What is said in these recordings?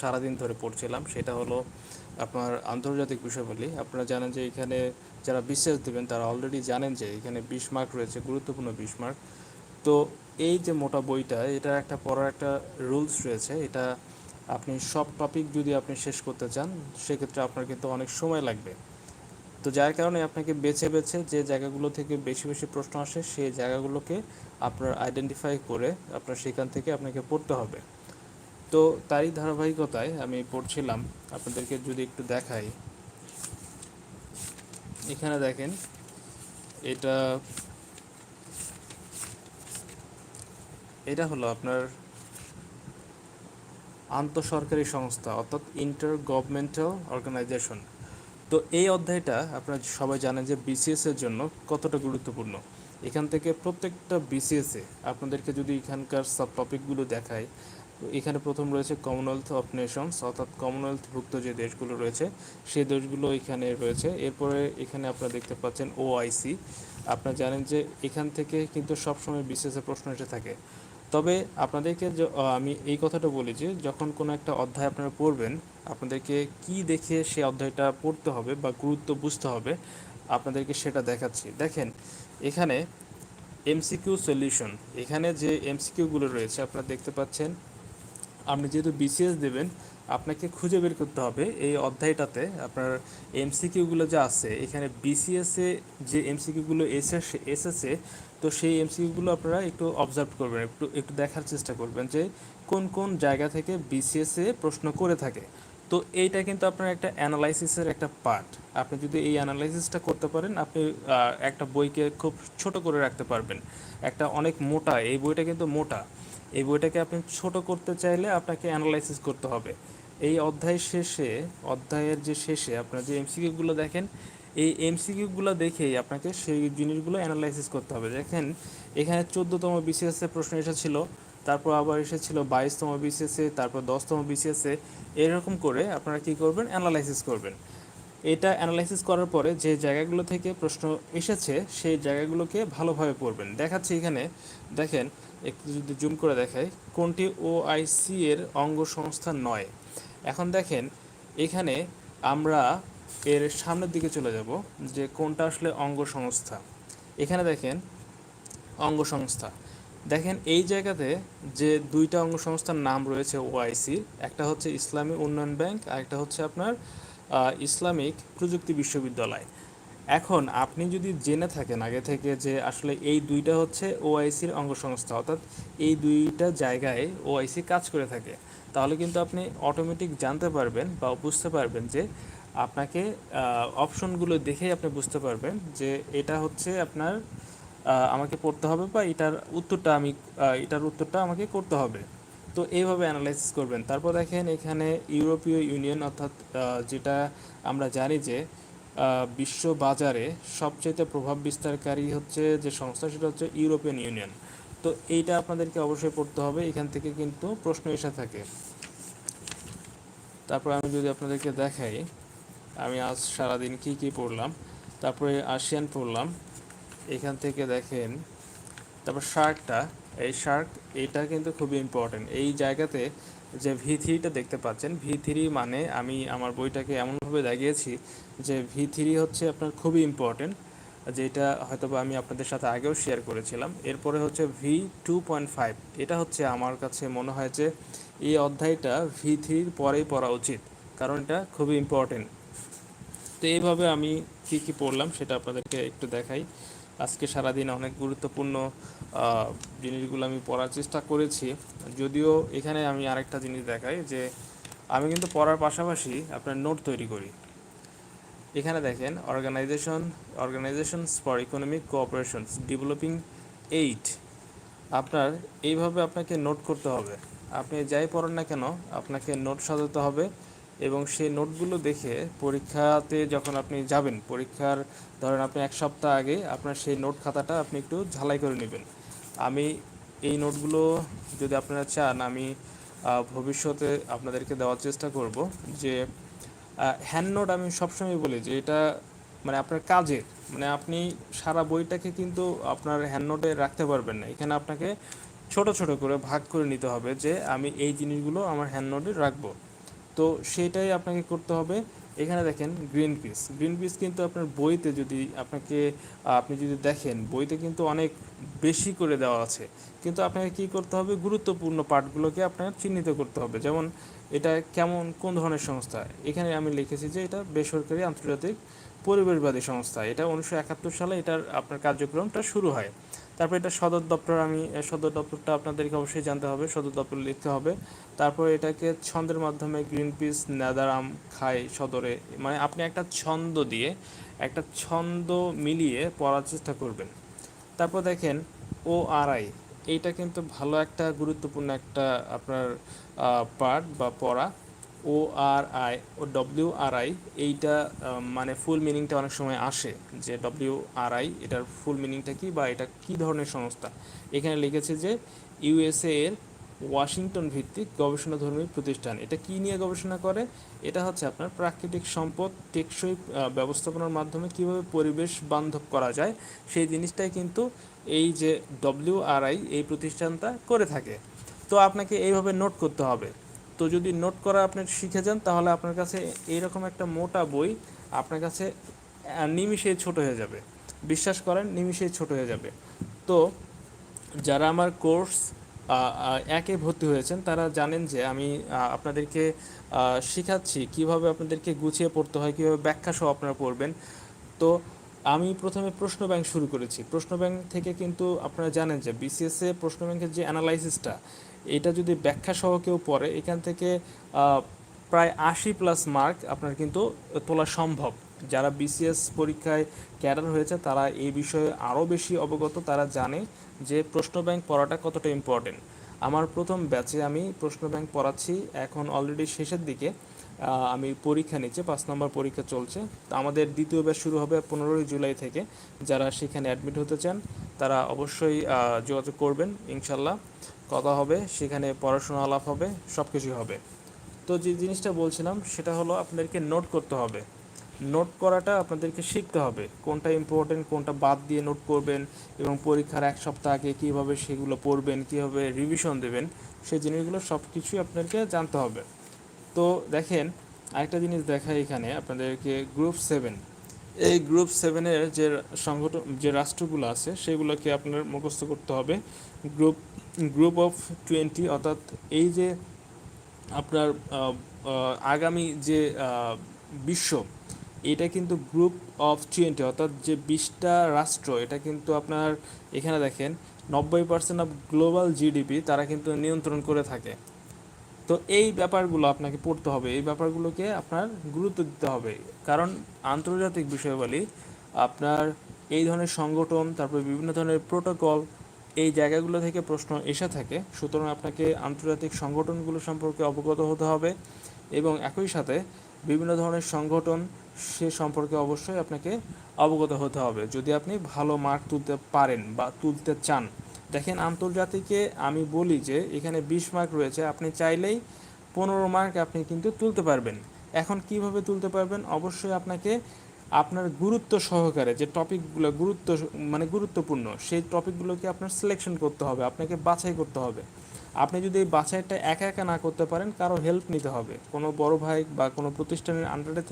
সারাদিন ধরে পড়ছিলাম, সেটা হলো আপনার আন্তর্জাতিক বিষয়বলী। আপনারা জানেন যে এখানে যারা বিশেষ দেবেন, তারা অলরেডি জানেন যে এখানে বিশ মার্ক রয়েছে, গুরুত্বপূর্ণ বিশ মার্ক তো এই যে মোটা বইটা, এটা একটা পড়ার একটা রুলস রয়েছে। এটা আপনি সব টপিক যদি আপনি শেষ করতে চান, সেক্ষেত্রে আপনার কিন্তু অনেক সময় লাগবে। তো যার কারণে আপনাকে বেছে বেছে যে জায়গাগুলো থেকে বেশি বেশি প্রশ্ন আসে, সেই জায়গাগুলোকে আপনার আইডেন্টিফাই করে আপনার সেখান থেকে আপনাকে পড়তে হবে। তো তারই ধারাবাহিকতায় আমি পড়ছিলাম। আপনাদেরকে যদি একটু দেখাই। এখানে দেখেন, এটা এটা হলো আপনার আন্তঃসরকারি সংস্থা, অর্থাৎ ইন্টার গভর্নমেন্টাল অর্গানাইজেশন। তো এই অধ্যায়টা আপনারা সবাই জানেন যে বিসিএস এর জন্য কতটা গুরুত্বপূর্ণ। এখান থেকে প্রত্যেকটা বিসিএস আপনাদেরকে যদি এখানকার সাব টপিকগুলো দেখায় এখানে প্রথম রয়েছে কমনওয়েলথ অফ নেশনস অর্থাৎ কমনওয়েলথভুক্ত যে দেশগুলো রয়েছে সেই দেশগুলো এখানে রয়েছে। এরপরে এখানে আপনারা দেখতে পাচ্ছেন ওআইসি আপনারা জানেন যে এখান থেকে কিন্তু সবসময় বিসিএস এর প্রশ্ন এসে থাকে। তবে আপনাদেরকে আমি এই কথাটা বলি যে, যখন কোনো একটা অধ্যায় আপনারা পড়বেন, আপনাদেরকে কি দেখে সে অধ্যায়টা পড়তে হবে বা গুরুত্ব বুঝতে হবে, আপনাদেরকে সেটা দেখাচ্ছি। দেখেন, এখানে এমসিকিউ সলিউশন এখানে যে এমসিকিউগুলো রয়েছে, আপনারা দেখতে পাচ্ছেন আপনি যেহেতু বিসিএস দেবেন, আপনাকে খুঁজে বের করতে হবে এই অধ্যায়টাতে। আপনার এমসিকিউগুলো যা আছে, এখানে বিসিএসে যে এমসিকিউগুলো এসেছে এসেছে তো সেই এমসিকিউগুলো আপনারা একটু অবজার্ভ করবেন, একটু একটু দেখার চেষ্টা করবেন যে কোন কোন জায়গা থেকে বিসিএসে প্রশ্ন করে থাকে। তো এইটা কিন্তু আপনার একটা অ্যানালাইসিসের একটা পার্ট আপনি যদি এই অ্যানালাইসিসটা করতে পারেন, আপনি একটা বইকে খুব ছোট করে রাখতে পারবেন। একটা অনেক মোটা, এই বইটা কিন্তু মোটা। এই বইটাকে আপনি ছোট করতে চাইলে আপনাকে অ্যানালাইসিস করতে হবে। এই অধ্যায় শেষে, অধ্যায়ের যে শেষে আপনার যে এমসিকিউগুলো দেখেন, এই এমসিকিউগুলো দেখেই আপনাকে সেই জিনিসগুলো অ্যানালাইসিস করতে হবে। দেখেন, এখানে চোদ্দোতম বিসিএসে প্রশ্ন এসেছিল, তারপর আবার এসেছিল বাইশতম বিসিএসে তারপর দশতম বিসিএসে এরকম করে আপনারা কি করবেন? অ্যানালাইসিস করবেন। এটা অ্যানালাইসিস করার পরে যে জায়গাগুলো থেকে প্রশ্ন এসেছে, সেই জায়গাগুলোকে ভালোভাবে পড়বেন। দেখাচ্ছি এখানে, দেখেন একটু যদি জুম করে দেখাই, কোনটি ওআইসি এর অঙ্গ সংস্থা নয়? এখন দেখেন, এখানে আমরা এর সামনের দিকে চলে যাব, যে কোনটা আসলে অঙ্গ সংস্থা এখানে দেখেন অঙ্গ সংস্থা দেখেন, এই জায়গাতে যে দুইটা অঙ্গ সংস্থার নাম রয়েছে ওআইসি একটা হচ্ছে ইসলামী উন্নয়ন ব্যাংক, আর একটা হচ্ছে আপনার ইসলামিক প্রযুক্তি বিশ্ববিদ্যালয়। এখন আপনি যদি জেনে থাকেন আগে থেকে যে আসলে এই দুইটা হচ্ছে ওআইসির অঙ্গ সংস্থা অর্থাৎ এই দুইটা জায়গায় ওআইসি কাজ করে থাকে, তাহলে কিন্তু আপনি অটোমেটিক জানতে পারবেন বা বুঝতে পারবেন যে আপনাকে অপশনগুলো দেখেই আপনি বুঝতে পারবেন যে এটা হচ্ছে আপনার আমাকে পড়তে হবে বা এটার উত্তরটা আমি এটার উত্তরটা আমাকে করতে হবে। তো এইভাবে অ্যানালাইসিস করবেন। তারপর দেখেন এখানে ইউরোপীয় ইউনিয়ন, অর্থাৎ যেটা আমরা জানি যে বিশ্ব বাজারে সবচেয়ে প্রভাব বিস্তারকারী হচ্ছে যে সংস্থা সেটা হচ্ছে ইউরোপিয়ান ইউনিয়ন। তো এইটা আপনাদেরকে অবশ্যই পড়তে হবে, এখান থেকে কিন্তু প্রশ্ন এসে থাকে। তারপর আমি যদি আপনাদেরকে দেখাই, আমি আজ সারাদিন কি কি পড়লাম, তারপরে আসিয়ান পড়লাম, এখান থেকে দেখেন তারপর শার্কটা, এই শার্ক, এটা কিন্তু খুবই ইম্পর্টেন্ট এই জায়গাতে যে ভি থ্রিটা দেখতে পাচ্ছেন ভি থ্রি মানে আমি আমার বইটাকে এমনভাবে দাগিয়েছি যে ভি থ্রি হচ্ছে আপনার খুবই ইম্পর্টেন্ট যেটা হয়তো বা আমি আপনাদের সাথে আগেও শেয়ার করেছিলাম। এরপরে হচ্ছে ভি টু পয়েন্ট ফাইভ এটা হচ্ছে আমার কাছে মনে হয় যে এই অধ্যায়টা ভি থ্রির পরেই পড়া উচিত, কারণ এটা খুবই ইম্পর্টেন্ট তো এইভাবে আমি কী কী পড়লাম সেটা আপনাদেরকে একটু দেখাই। আজকে সারাদিন অনেক গুরুত্বপূর্ণ জিনিসগুলো আমি পড়ার চেষ্টা করেছি। যদিও এখানে আমি আরেকটা জিনিস দেখাই যে, আমি কিন্তু পড়ার পাশাপাশি আপনার নোট তৈরি করি। এখানে দেখেন organisation organisations for economic cooperations developing eight আপনার এইভাবে আপনাকে নোট করতে হবে। আপনি যাই পড়েন না কেন, আপনাকে নোট সাজাতে হবে। এবং সেই নোটগুলো দেখে পরীক্ষাতে যখন আপনি যাবেন, পরীক্ষার ধরেন আপনি এক সপ্তাহ আগে আপনার সেই নোট খাতাটা আপনি একটু ঝালাই করে নেবেন। আমি এই নোটগুলো যদি আপনারা চান, আমি ভবিষ্যতে আপনাদেরকে দেওয়ার চেষ্টা করব যে হ্যান্ড নোট আমি সবসময় বলি যে, এটা মানে আপনার কাজের মানে আপনি সারা বইটাকে কিন্তু আপনার হ্যান্ড নোটে রাখতে পারবেন না। এখানে আপনাকে ছোট ছোট করে ভাগ করে নিতে হবে যে, আমি এই জিনিসগুলো আমার হ্যান্ড নোটে রাখব। তো সেটাই আপনাকে করতে হবে। এখানে দেখেন গ্রিন পিস গ্রিন পিস কিন্তু আপনার বইতে যদি আপনাকে, আপনি যদি দেখেন, বইতে কিন্তু অনেক বেশি করে দেওয়া আছে। কিন্তু আপনাকে কি করতে হবে? গুরুত্বপূর্ণ পার্টগুলোকে আপনার চিহ্নিত করতে হবে। যেমন এটা কেমন, কোন ধরনের সংস্থা? এখানে আমি লিখেছি যে এটা বেসরকারি আন্তর্জাতিক পরিবেশবাদী সংস্থা। এটা উনিশশো একাত্তর সালে এটার আপনার কার্যক্রমটা শুরু হয়। তারপর এটা সদর দপ্তর আমি সদর দপ্তরটা আপনাদেরকে অবশ্যই জানতে হবে, সদর দপ্তর লিখতে হবে। তারপর এটাকে ছন্দের মাধ্যমে গ্রিন পিস নেদারাম খাই সদরে মানে আপনি একটা ছন্দ দিয়ে একটা ছন্দ মিলিয়ে পড়ার চেষ্টা করবেন। তারপর দেখেন ও আর আই এইটা কিন্তু ভালো একটা গুরুত্বপূর্ণ একটা আপনার পার্ট বা পড়া। O R I O W R I এইটা মানে ফুল মিনিংটা অনেক সময় আসে যে ডব্লিউ আর আই এটার ফুল মিনিংটা কি বা এটা কি ধরনের সংস্থা? এখানে লিখেছে যে ইউএসএ এর ওয়াশিংটন ভিত্তিক গবেষণাধর্মী প্রতিষ্ঠান। এটা কি নিয়ে গবেষণা করে? এটা হচ্ছে আপনার প্রাকৃতিক সম্পদ টেকসই ব্যবস্থাপনার মাধ্যমে কীভাবে পরিবেশ বান্ধব করা যায়, সেই জিনিসটাই কিন্তু এই যে ডব্লিউ আর আই এই প্রতিষ্ঠানটা করে থাকে। তো আপনাকে এইভাবে নোট করতে হবে। তো যদি নোট করা আপনি শিখে যান, তাহলে আপনার কাছে এইরকম একটা মোটা বই আপনার কাছে নিমিষেই ছোট হয়ে যাবে। বিশ্বাস করেন নিমিষেই ছোট হয়ে যাবে। তো যারা আমার কোর্স একে ভর্তি হয়েছেন, তারা জানেন যে আমি আপনাদেরকে শেখাচ্ছি কীভাবে আপনাদেরকে গুছিয়ে পড়তে হয়, কীভাবে ব্যাখ্যা সহ আপনারা পড়বেন। তো আমি প্রথমে প্রশ্ন ব্যাংক শুরু করেছি। প্রশ্ন ব্যাংক থেকে কিন্তু আপনারা জানেন যে বিসিএসএ প্রশ্ন ব্যাংকের যে অ্যানালাইসিসটা এটা যদি ব্যাখ্যা সহ কেউ পড়ে, এখান থেকে প্রায় আশি প্লাস মার্ক আপনার কিন্তু তোলা সম্ভব। যারা বিসিএস পরীক্ষায় ক্যাডার হয়েছে, তারা এই বিষয়ে আরও বেশি অবগত, তারা জানে যে প্রশ্ন ব্যাংক পড়াটা কতটা ইম্পর্টেন্ট আমার প্রথম ব্যাচে আমি প্রশ্ন ব্যাংক পড়াচ্ছি, এখন অলরেডি শেষের দিকে আমি পরীক্ষা নিচ্ছে, পাঁচ নম্বর পরীক্ষা চলছে। তো আমাদের দ্বিতীয় ব্যাচ শুরু হবে পনেরোই জুলাই থেকে। যারা সেখানে অ্যাডমিট হতে চান, তারা অবশ্যই যোগাযোগ করবেন, ইনশাল্লাহ। কথা হবে, সেখানে পড়াশোনা আলাপ হবে সব কিছুই হবে। তো যে জিনিসটা বলছিলাম, সেটা হলো আপনাদেরকে নোট করতে হবে। নোট করাটা আপনাদেরকে শিখতে হবে, কোনটা ইম্পর্টেন্ট কোনটা বাদ দিয়ে নোট করবেন এবং পরীক্ষার এক সপ্তাহ আগে কীভাবে সেগুলো পড়বেন, কীভাবে রিভিশন দেবেন, সেই জিনিসগুলো সব কিছুই আপনাদেরকে জানতে হবে। তো দেখেন, আরেকটা জিনিস দেখায় এখানে আপনাদেরকে গ্রুপ সেভেন এই গ্রুপ সেভেনের যে সংগঠন, যে রাষ্ট্রগুলো আছে, সেগুলোকে আপনার মুখস্থ করতে হবে। গ্রুপ গ্রুপ অফ টোয়েন্টি, অর্থাৎ এই যে আপনার আগামী যে বিশ্ব, এটা কিন্তু গ্রুপ অফ টোয়েন্টি, অর্থাৎ যে বিশটা রাষ্ট্র, এটা কিন্তু আপনার এখানে দেখেন, নব্বই পার্সেন্ট অফ গ্লোবাল জিডিপি তারা কিন্তু নিয়ন্ত্রণ করে থাকে। তো এই ব্যাপারগুলো আপনাকে পড়তে হবে, এই ব্যাপারগুলোকে আপনার গুরুত্ব দিতে হবে। কারণ আন্তর্জাতিক বিষয়বলী, আপনার এই ধরনের সংগঠন, তারপরে বিভিন্ন ধরনের প্রোটোকল এই জায়গাগুলো থেকে প্রশ্ন এসে থাকে, সুতরাং আপনাকে আন্তর্জাতিক সংগঠনগুলো সম্পর্কে অবগত হতে হবে এবং একই সাথে বিভিন্ন ধরনের সংগঠন সে সম্পর্কে অবশ্যই আপনাকে অবগত হতে হবে। যদি আপনি ভালো মার্ক তুলতে পারেন বা তুলতে চান, দেখেন আন্তর্জাতিকে আমি বলি যে এখানে বিশ মার্ক রয়েছে, আপনি চাইলেই পনেরো মার্ক আপনি কিন্তু তুলতে পারবেন। এখন কীভাবে তুলতে পারবেন? অবশ্যই আপনাকে আপনার গুরুত্ব সহকারে যে টপিকগুলো গুরুত্ব মানে গুরুত্বপূর্ণ, সেই টপিকগুলোকে আপনার সিলেকশন করতে হবে, আপনাকে বাছাই করতে হবে। আপনি যদি এই বাছাইটা একা একা না করতে পারেন, কারও হেল্প নিতে হবে। কোনো বড় ভাই বা কোনো প্রতিষ্ঠানের আন্ডারে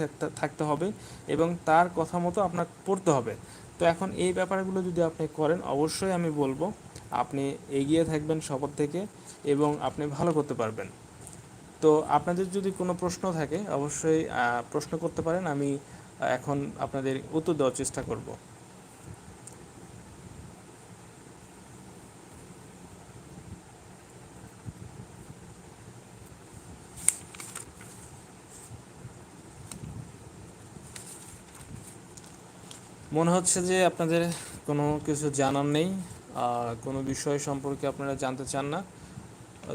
থাকতে হবে এবং তার কথা মতো আপনার পড়তে হবে। তো এখন এই ব্যাপারগুলো যদি আপনি করেন, অবশ্যই আমি বলব, আপনি এগিয়ে থাকবেন সবার থেকে এবং আপনি ভালো করতে পারবেন। তো আপনাদের যদি কোনো প্রশ্ন থাকে, অবশ্যই প্রশ্ন করতে পারেন। আমি এখন আপনাদের উত্তর দেওয়ার চেষ্টা করব। মনে হচ্ছে যে আপনাদের কোনো কিছু জানার নেই কোনো বিষয় সম্পর্কে আপনারা জানতে চান না।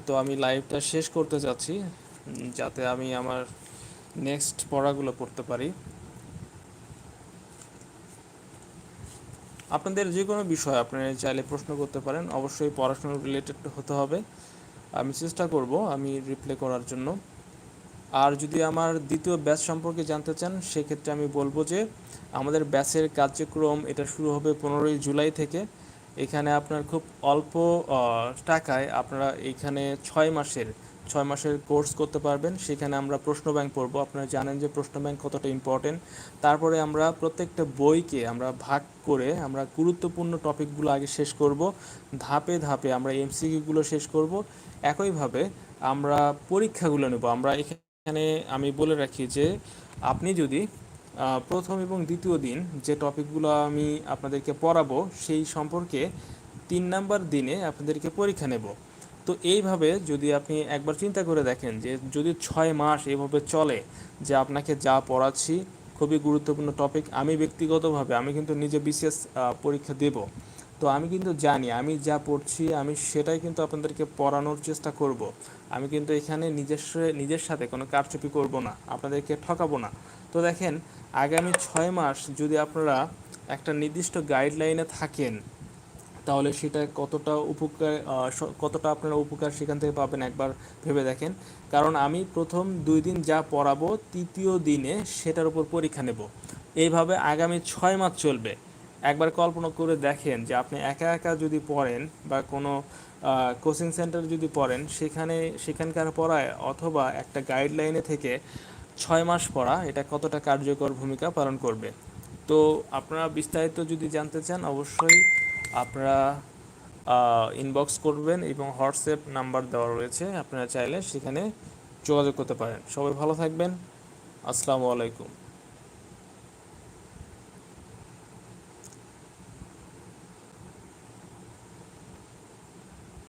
তো আমি লাইভটা শেষ করতে চাচ্ছি যাতে আমি আমার নেক্সট পড়াগুলো পড়তে পারি। আপনাদের যে কোনো বিষয় আপনারা চাইলে প্রশ্ন করতে পারেন, অবশ্যই পড়াশোনা রিলেটেড হতে হবে। আমি চেষ্টা করব আমি রিপ্লে করার জন্য। আর যদি আমার দ্বিতীয় ব্যাচ সম্পর্কে জানতে চান, সেক্ষেত্রে আমি বলব যে, আমাদের ব্যাচের কার্যক্রম এটা শুরু হবে পনেরোই জুলাই থেকে। এখানে আপনার খুব অল্প টাকায় আপনারা এখানে ছয় মাসের ছয় মাসের কোর্স করতে পারবেন। সেখানে আমরা প্রশ্ন ব্যাংক পড়ব। আপনারা জানেন যে প্রশ্ন ব্যাংক কতটা ইম্পর্টেন্ট তারপরে আমরা প্রত্যেকটা বইকে আমরা ভাগ করে আমরা গুরুত্বপূর্ণ টপিকগুলো আগে শেষ করব। ধাপে ধাপে আমরা এমসিকিউগুলো শেষ করব। একইভাবে আমরা পরীক্ষাগুলো নেব। আমরা এখানে আমি বলে রাখি যে আপনি যদি প্রথম এবং দ্বিতীয় দিন যে টপিকগুলো আমি আপনাদেরকে পড়াবো, সেই সম্পর্কে তিন নাম্বার দিনে আপনাদেরকে পরীক্ষা নেব। তো এইভাবে যদি আপনি একবার চিন্তা করে দেখেন যে যদি ছয় মাস এভাবে চলে যে আপনাকে যা পড়াচ্ছি, খুবই গুরুত্বপূর্ণ টপিক আমি ব্যক্তিগতভাবে আমি কিন্তু নিজে বিশেষ পরীক্ষা দেব। তো আমি কিন্তু জানি, আমি যা পড়ছি, আমি সেটাই কিন্তু আপনাদেরকে পড়ানোর চেষ্টা করব। আমি কিন্তু এখানে নিজস্ব, নিজের সাথে কোনো কারচুপি করব না, আপনাদেরকে ঠকাবো না। তো দেখেন, আগামী ছয় মাস যদি আপনারা একটা নির্দিষ্ট গাইডলাইনে থাকেন তাহলে সেটা কতটা উপকার কতটা আপনারা উপকার সেখান থেকে পাবেন একবার ভেবে দেখেন। কারণ আমি প্রথম দুই দিন যা পড়াবো, তৃতীয় দিনে সেটার উপর পরীক্ষা নেব। এইভাবে আগামী ছয় মাস চলবে। একবার কল্পনা করে দেখেন যে আপনি একা একা যদি পড়েন বা কোনো কোচিং সেন্টারে যদি পড়েন, সেখানে, সেখানকার পড়ায় অথবা একটা গাইডলাইনে থেকে ছয় মাস পড়া, এটা কতটা কার্যকর ভূমিকা পালন করবে। তো আপনারা বিস্তারিত যদি জানতে চান, অবশ্যই আপনারা ইনবক্স করবেন এবং হোয়াটসঅ্যাপ নাম্বার দেওয়া রয়েছে, আপনারা চাইলে সেখানে যোগাযোগ করতে পারেন। সবাই ভালো থাকবেন। আসসালামু আলাইকুম।